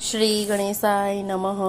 શ્રી ગણેશાય નમઃ.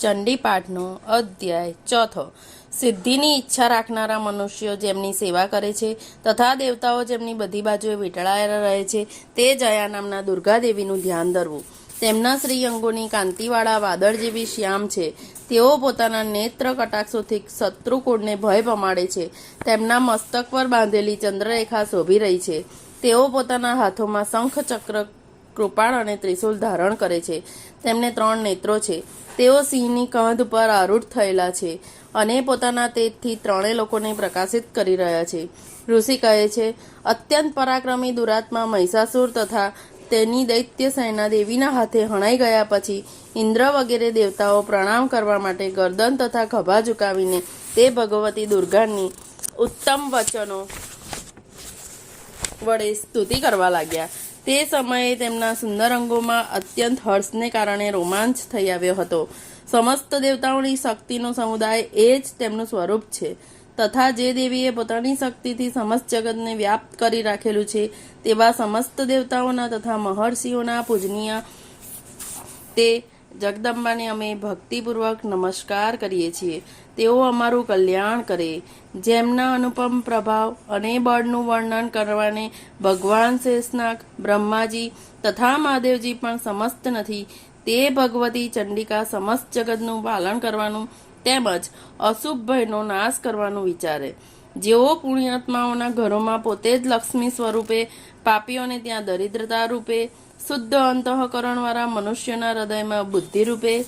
ચંડીપાઠનો અધ્યાય ચોથો. સિદ્ધિની ઈચ્છા રાખનારા મનુષ્યો જેમની સેવા કરે છે તથા દેવતાઓ જેમની બધી બાજુએ વીંટળાયેલા રહે છે તે જયા નામના દુર્ગાદેવીનું ધ્યાન ધરવું. તેમના શ્રી અંગોની કાંતિવાળા વાદળ જેવી શ્યામ છે. તેઓ પોતાના નેત્ર કટાક્ષોથી શત્રુકુળને ભય પમાડે છે. તેમના મસ્તક પર બાંધેલી ચંદ્રરેખા શોભી રહી છે. તેઓ પોતાના હાથોમાં શંખ ચક્ર કૃપાળ અને ત્રિશુલ ધારણ કરે છે. તેમને ત્રણ નેત્રો છે. તેઓ સિંહની કંધ પર આરૂઢ થયેલા છે અને પોતાના તેજથી ત્રણેય લોકોને પ્રકાશિત કરી રહ્યા છે. ઋષિ કહે છે, અત્યંત પરાક્રમી દુરાત્મા મહિષાસુર તથા તેની દૈત્ય સેના દેવીના હાથે હણાઈ ગયા પછી ઇન્દ્ર વગેરે દેવતાઓ પ્રણામ કરવા માટે ગરદન તથા ખભા ઝુકાવીને તે ભગવતી દુર્ગાની ઉત્તમ વચનો વડે સ્તુતિ કરવા લાગ્યા. તે સમયે તેમના સુંદર અંગોમાં અત્યંત હર્ષને કારણે રોમાંચ થઈ આવ્યો હતો. સમસ્ત દેવતાઓની શક્તિનો સમુદાય એ જ તેમનું સ્વરૂપ છે. તથા જે દેવીએ પોતાની શક્તિથી સમસ્ત જગતને વ્યાપ્ત કરી રાખેલું છે, તેવા સમસ્ત દેવતાઓના તથા મહર્ષિઓના પૂજનીય તે જગદંબાને અમે ભક્તિપૂર્વક નમસ્કાર કરીએ છીએ. તેઓ અમારું કલ્યાણ કરે. જેમના અનુપમ પ્રભાવ અને બળનું વર્ણન કરવાને ભગવાન શેષનાગ, બ્રહ્માજી તથા મહાદેવજી પણ સમસ્ત નથી. તે ભગવતી ચંડિકા સમસ્ત જગતનું પાલન કરવાનું તેમજ અશુભ ભયનો નાશ કરવાનું વિચારે. જેઓ પુણ્યાત્માઓના ઘરોમાં પોતે જ લક્ષ્મી સ્વરૂપે પાપીઓને ત્યાં દરિદ્રતા રૂપે શુદ્ધ અંતઃકરણવાળા મનુષ્યના હૃદયમાં બુદ્ધિરૂપે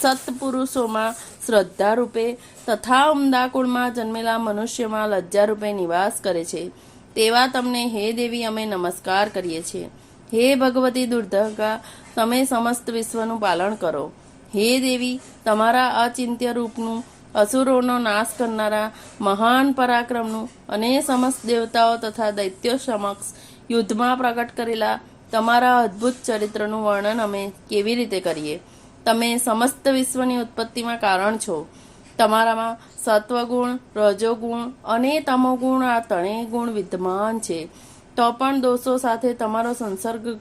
સત્પુરુષોમાં શ્રદ્ધા રૂપે તથા ઉમદા કુળમાં જન્મેલા મનુષ્યમાં લજ્જા રૂપે નિવાસ કરે છે. તેવા તમને હે દેવી અમે નમસ્કાર કરીએ છીએ. હે ભગવતી દુર્ધગા, તમે સમસ્ત વિશ્વનું પાલન કરો. હે દેવી, તમારા અચિંત્ય રૂપનું, અસુરોનો નાશ કરનારા મહાન પરાક્રમનું અને સમસ્ત દેવતાઓ તથા દૈત્યો સમક્ષ યુદ્ધમાં પ્રગટ કરેલા તમારા અદ્ભુત ચરિત્રનું વર્ણન અમે કેવી રીતે કરીએ? તમે સમસ્ત વિશ્વની ઉત્પત્તિમાં કારણ છો. તમારામાં સત્વગુણ, રજોગુણ અને તમોગુણ આ ત્રણેય ગુણ વિદ્યમાન છે. તો પણ દોષો સાથે તમારો સંસર્ગ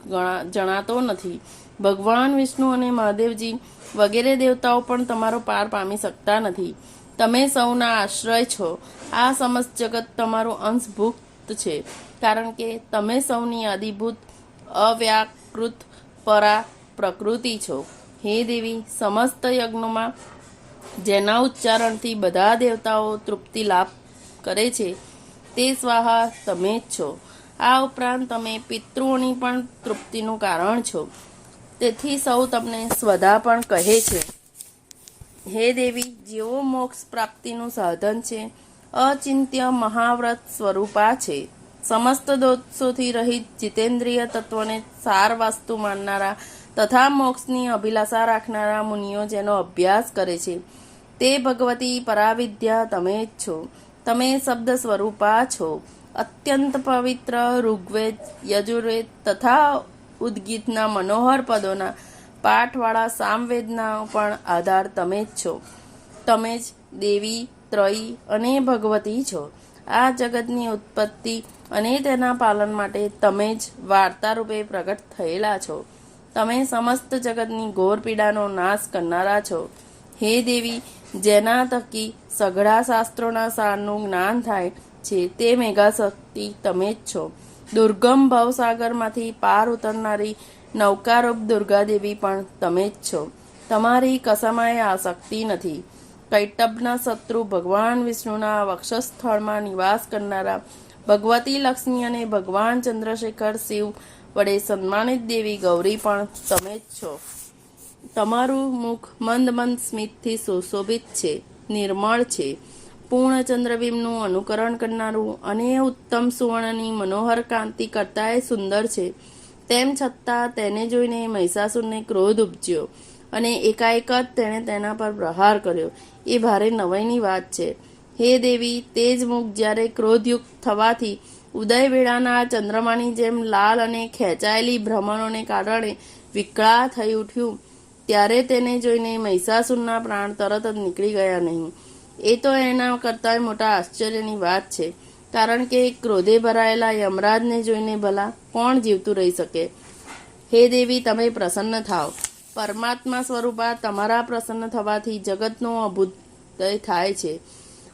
જણાતો નથી. ભગવાન, વિષ્ણુ અને મહાદેવજી વગેરે દેવતાઓ પણ તમારો પાર પામી શકતા નથી. તમે સૌના આશ્રય છો. આ સમસ્ત જગત તમારું અંશભૂત છે. કારણ કે તમે સૌની આદિભૂત અવ્યાકૃત પરા પ્રકૃતિ છો. હે દેવી, સમસ્ત યજ્ઞોમાં જેના ઉચ્ચારણથી બધા દેવતાઓ તૃપ્તિ લાભ કરે છે, તે સ્વાહા તમે જ છો. આ ઉપરાંત તમે પિતૃઓની પણ તૃપ્તિનું કારણ છો. તેથી સૌ તમને સ્વધા પણ કહે છે. હે દેવી, જેઓ મોક્ષ પ્રાપ્તિનું સાધન છે, અચિંત્ય મહાવ્રત સ્વરૂપા છે. સમસ્ત દોષોથી રહિત જીતેન્દ્રિય તત્વને સાર વાસ્તુ માનનારા તથા મોક્ષની અભિલાષા રાખનારા મુનિઓ જેનો અભ્યાસ કરે છે. તે ભગવતી પરાવિદ્યા તમે જ છો. તમે શબ્દ સ્વરૂપા છો. અત્યંત પવિત્ર ઋગ્વેદ, યજુર્વેદ તથા ઉદ્ગીતના મનોહર પદોના પાઠવાળા સામવેદના પણ આધાર તમે જ છો. તમે જ દેવી, ત્રયી અને ભગવતી છો. આ જગતની ઉત્પત્તિ અને તેના પાલન માટે તમે જ વાર્તા રૂપે પ્રગટ થયેલા છો. તમે સમસ્ત જગતની ઘોર પીડાનો નાશ કરનારા છો. હે દેવી, જેના તકી સઘળા શાસ્ત્રોના સારનું જ્ઞાન થાય છે, તે મેઘાશક્તિ તમે જ છો. દુર્ગમ ભવસાગરમાંથી પાર ઉતરનારી નૌકારૂપ દુર્ગાદેવી પણ તમે જ છો. તમારી કસમાએ આ શક્તિ નથી. કૈટબના શત્રુ ભગવાન વિષ્ણુના વક્ષસ્થળમાં નિવાસ કરનારા ભગવતી લક્ષ્મી અને ભગવાન ચંદ્રશેખર શિવ વડે સન્માનિત દેવી ગૌરી પણ તમે જ છો. તમારું મુખ મંદ મંદ સ્મિતથી સુશોભિત છે, નિર્મળ છે. પૂર્ણ ચંદ્રબીમનું અનુકરણ કરનારું અને ઉત્તમ સુવર્ણની મનોહર કાંતિ કરતાંય સુંદર છે. તેમ છતાં તેને જોઈને મહિષાસુરને ક્રોધ ઉપજ્યો અને એકાએક જ તેણે તેના પર પ્રહાર કર્યો. એ ભારે નવાઈની વાત છે. હે દેવી તે જ મુખ જ્યારે ક્રોધયુક્ત થવાથી ઉદય વેળાના ચંદ્રમાની જેમ લાલ અને ખેંચાયેલી ભ્રમણોને કારણે વિકળા થઈ ઉઠ્યું, ત્યારે તેને જોઈને મહિષાસુરના પ્રાણ તરત જ નીકળી ગયા નહીં. એ તો એના કરતાં મોટા આશ્ચર્યની વાત છે, કારણ કે ક્રોધે ભરાયેલા યમરાજને જોઈને ભલા કોણ જીવતું રહી શકે? હે દેવી, તમે પ્રસન્ન થાઓ. પરમાત્મા સ્વરૂપા તમારા પ્રસન્ન થવાથી જગતનો અભુદય થાય છે.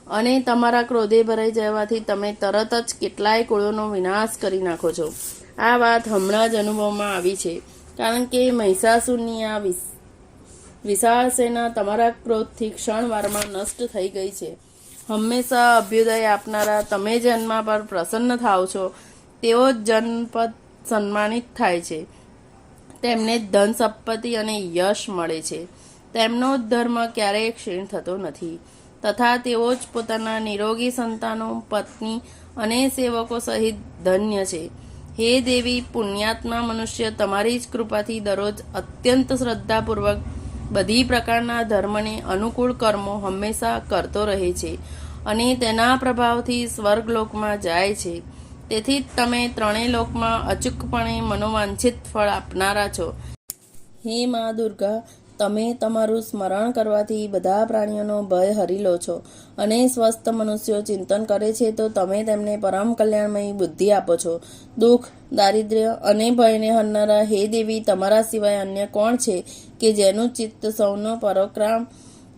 અને તમારા ક્રોધે ભરાઈ જવાથી તમે તરત જ કેટલાય કુળોનો વિનાશ કરી નાખો છો. આ વાત હમણાં જ અનુભવમાં આવી છે. કારણ કે મહિષાસુરની આ વિશાળ સેના તમારા ક્રોધથી ક્ષણવારમાં નષ્ટ થઈ ગઈ છે. હંમેશા અભ્યુદય આપનારા તમે જન્મા પર પ્રસન્ન થાઓ છો. તેઓ જ જનપદ સન્માનિત થાય છે. તેમને ધન સંપત્તિ અને યશ મળે છે. તેમનો ધર્મ ક્યારેય ક્ષીણ થતો નથી. તથા તેઓ જ પોતાના નિરોગી સંતાનો, પત્ની અને સેવકો સહિત ધન્ય છે. હે દેવી, પુણ્યાત્મા મનુષ્ય, તમારી જ કૃપાથી દરરોજ અત્યંત શ્રદ્ધાપૂર્વક બધી પ્રકારના ધર્મને અનુકૂળ કર્મો હંમેશા કરતો રહે છે અને તેના પ્રભાવથી સ્વર્ગલોકમાં જાય છે. તેથી જ તમે ત્રણેય લોકમાં અચૂકપણે મનોવાંછિત ફળ આપનારા છો. હે મા દુર્ગા તમે તમારું સ્મરણ કરવાથી બધા પ્રાણીઓનો ભય હરી લો છો અને સ્વસ્થ મનુષ્યો ચિંતન કરે છે તો તમે તેમને પરમ કલ્યાણમય બુદ્ધિ આપો છો. દુઃખ, દારિદ્ર્ય અને ભયને હરનારા હે દેવી તમારા સિવાય અન્ય કોણ છે કે જેનું ચિત્ત સૌનો પરોક્રમ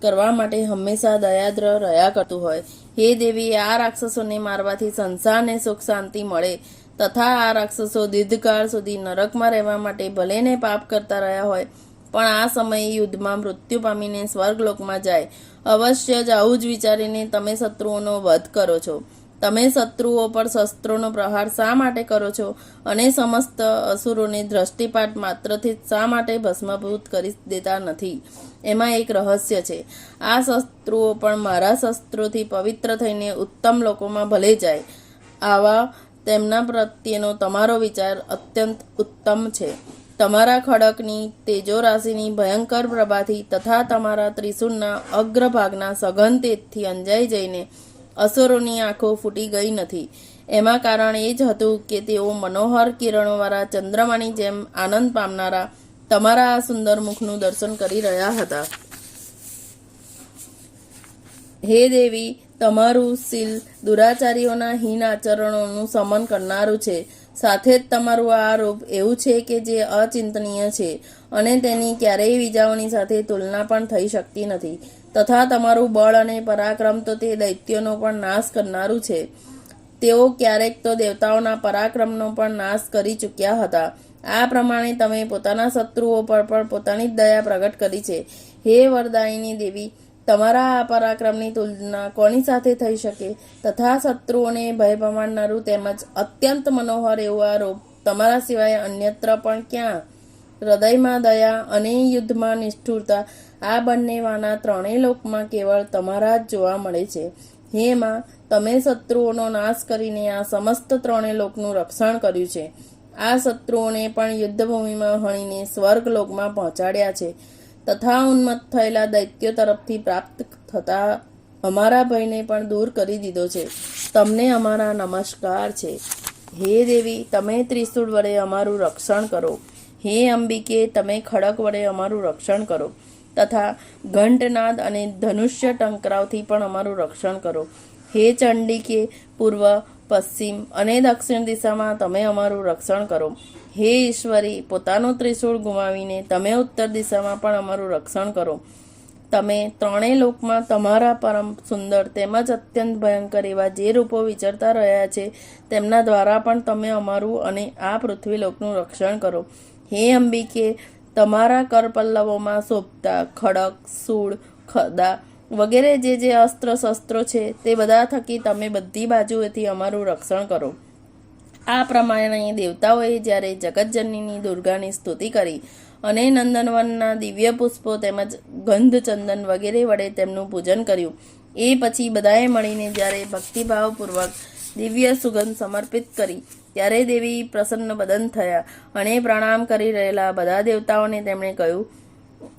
કરવા માટે હંમેશા દયાદ્ર રહ્યા કરતું હોય? હે દેવી, આ રાક્ષસોને મારવાથી સંસારને સુખ શાંતિ મળે તથા આ રાક્ષસો દીર્ઘકાળ સુધી નરકમાં રહેવા માટે ભલેને પાપ કરતા રહ્યા હોય પણ આ સમયે યુદ્ધમાં મૃત્યુ પામીને સ્વર્ગલોકમાં જાય. અવશ્ય જ આવું જ વિચારીને તમે શત્રુઓનો વધ કરો છો. તમે શત્રુઓ પર શસ્ત્રોનો પ્રહાર શા માટે કરો છો? અને સમસ્ત અસુરોને દ્રષ્ટિપાત માત્રથી શા માટે ભસ્મભૂત કરી દેતા નથી? એમાં એક રહસ્ય છે. આ શસ્ત્રુઓ પણ મારા શસ્ત્રોથી પવિત્ર થઈને ઉત્તમ લોકોમાં ભલે જાય. આવા તેમના પ્રત્યેનો તમારો વિચાર અત્યંત ઉત્તમ છે. તમારા ખડકની તેજો રાશિની ભયંકર પ્રભાથી તથા તમારા ત્રિશુળના અગ્રભાગના સઘન તેજથી અંજાઈ જઈને અસુરોની આંખો ફૂટી ગઈ નથી. એમાં કારણ એ જ હતું કે તેઓ મનોહર કિરણોવાળા ચંદ્રમાની જેમ આનંદ પામનારા તમારા આ સુંદર મુખનું દર્શન કરી રહ્યા હતા. હે દેવી, તમારું શીલ દુરાચારીઓના હીન આચરણોનું સમન કરનારું છે. સાથે જ તમારું આ રૂપ એવું છે કે જે અચિંતનીય છે અને તેની ક્યારેય બીજાઓની સાથે તુલના પણ થઈ શકતી નથી. તથા તમારું બળ અને પરાક્રમ તો તે દૈત્યોનો પણ નાશ કરનારું છે. તેઓ ક્યારેક તો દેવતાઓના પરાક્રમનો પણ નાશ કરી ચૂક્યા હતા. આ પ્રમાણે તમે પોતાના શત્રુઓ પર પણ પોતાની જ દયા પ્રગટ કરી છે. હે વરદાયની દેવી તમારા આ પરાક્રમની તુલના કોની સાથે થઈ શકે? તથા શત્રુઓને ભય પમાડનારું તેમજ અત્યંત મનોહર એવું આ રૂપ તમારા સિવાય અન્યત્ર પણ ક્યાં? હૃદયમાં દયા અને યુદ્ધમાં નિષ્ઠુરતા, આ બંનેવાના ત્રણેય લોકમાં કેવળ તમારા જ જોવા મળે છે. હે માં, તમે શત્રુઓનો નાશ કરીને આ સમસ્ત ત્રણેય લોકનું રક્ષણ કર્યું છે. આ શત્રુઓને પણ યુદ્ધભૂમિમાં હણીને સ્વર્ગ લોકમાં પહોંચાડ્યા છે. તથા ઉન્મત્ત થયેલા દૈત્યો તરફથી પ્રાપ્ત થતા અમારા ભયને પણ દૂર કરી દીધો છે. તમને અમારા નમસ્કાર છે. હે દેવી, તમે ત્રિશૂળ વડે અમારું રક્ષણ કરો. હે અંબિકે, તમે ખડક વડે અમારું રક્ષણ કરો. તથા ઘંટનાદ અને ધનુષ્ય ટંકરાવથી પણ અમારું રક્ષણ કરો. હે ચંડિકે, પૂર્વ, પશ્ચિમ અને દક્ષિણ દિશામાં તમે અમારું રક્ષણ કરો. હે ઈશ્વરી, પોતાનું ત્રિશૂળ ગુમાવીને તમે ઉત્તર દિશામાં પણ અમારું રક્ષણ કરો. તમે ત્રણેય લોકમાં તમારા પરમ સુંદર તેમજ અત્યંત ભયંકર એવા જે રૂપો વિચરતા રહ્યા છે, તેમના દ્વારા પણ તમે અમારું અને આ પૃથ્વી લોકનું રક્ષણ કરો. હે અંબિકે, તમારા કરપલ્લવોમાં શોભતા ખડક, સૂળ, ખદા વગેરે જે જે અસ્ત્ર શસ્ત્રો છે, તે બધા થકી તમે બધી બાજુએથી અમારું રક્ષણ કરો. આ પ્રમાણે દેવતાઓએ જ્યારે જગતજનનીની દુર્ગાની સ્તુતિ કરી અને નંદનવનના દિવ્ય પુષ્પો તેમજ ગંધ ચંદન વગેરે વડે તેમનું પૂજન કર્યું, એ પછી બધાએ મળીને જ્યારે ભક્તિભાવપૂર્વક દિવ્ય સુગંધ સમર્પિત કરી, ત્યારે દેવી પ્રસન્ન બદન થયા અને પ્રણામ કરી રહેલા બધા દેવતાઓને તેમણે કહ્યું,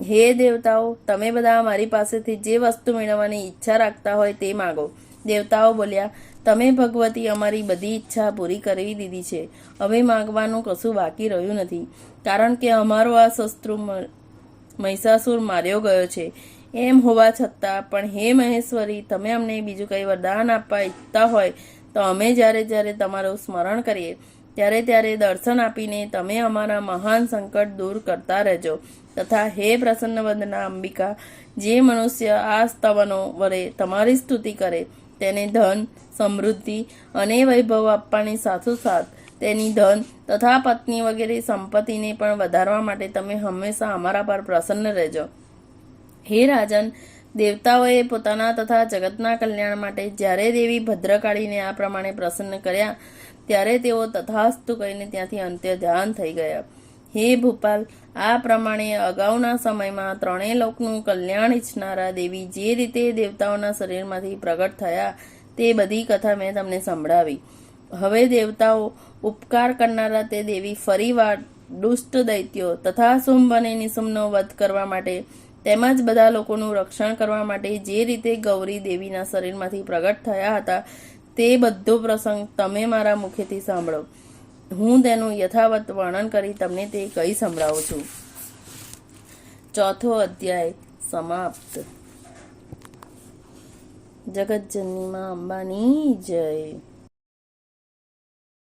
હે દેવતાઓ, તમે બધા મારી પાસેથી જે વસ્તુ મેળવવાની ઈચ્છા રાખતા હોય તે માગો. દેવતાઓ બોલ્યા, તમે ભગવતી અમારી બધી ઈચ્છા પૂરી કરી દીધી છે. હવે માગવાનું કશું બાકી રહ્યું નથી, કારણ કે અમારો આ શસ્ત્રુ મહિષાસુર માર્યો ગયો છે. એમ હોવા છતાં, પણ હે મહેશ્વરી, તમે અમને બીજું કંઈ વરદાન આપવા ઈચ્છતા હોય, તો અમે જ્યારે જ્યારે તમારું સ્મરણ કરીએ, ત્યારે ત્યારે દર્શન આપીને તમે અમારા મહાન સંકટ દૂર કરતા રહેજો. તથા હે પ્રસન્ન વંદના અંબિકા, જે મનુષ્ય આ સ્તવનો વડે તમારી સ્તુતિ કરે તેને ધન, સમૃદ્ધિ અને વૈભવ આપવાની સાથોસાથ તેની ધન તથા પત્ની વગેરે સંપત્તિને પણ વધારવા માટે તમે હંમેશા અમારા પર પ્રસન્ન રહેજો. હે રાજન, દેવતાઓએ પોતાના તથા જગતના કલ્યાણ માટે જ્યારે દેવી ભદ્રકાળીને આ પ્રમાણે પ્રસન્ન કર્યા, ત્યારે તેઓ તથાસ્તુ કહીને ત્યાંથી અંત્ય ધ્યાન થઈ ગયા. હે ભોપાલ, આ પ્રમાણે અગાઉના સમયમાં ત્રણેય લોકનું કલ્યાણ ઈચ્છનારા દેવી જે રીતે દેવતાઓના શરીરમાંથી પ્રગટ થયા તે બધી કથા મેં તમને સંભળાવી. હવે દેવતાઓ ઉપકાર કરનારા તે દેવી ફરીવાર દુષ્ટ દૈત્યો તથા સુંભ અને નિશુંભનો વધ કરવા માટે તેમજ બધા લોકોનું રક્ષણ કરવા માટે જે રીતે ગૌરી દેવીના શરીરમાંથી પ્રગટ થયા હતા તે બધો પ્રસંગ તમે મારા મુખેથી સાંભળો. હું તેનું યથાવત વર્ણન કરી તમને તે કહી સંભળાવું છું. ચોથો અધ્યાય સમાપ્ત. જગતજનની માં અંબાની જય.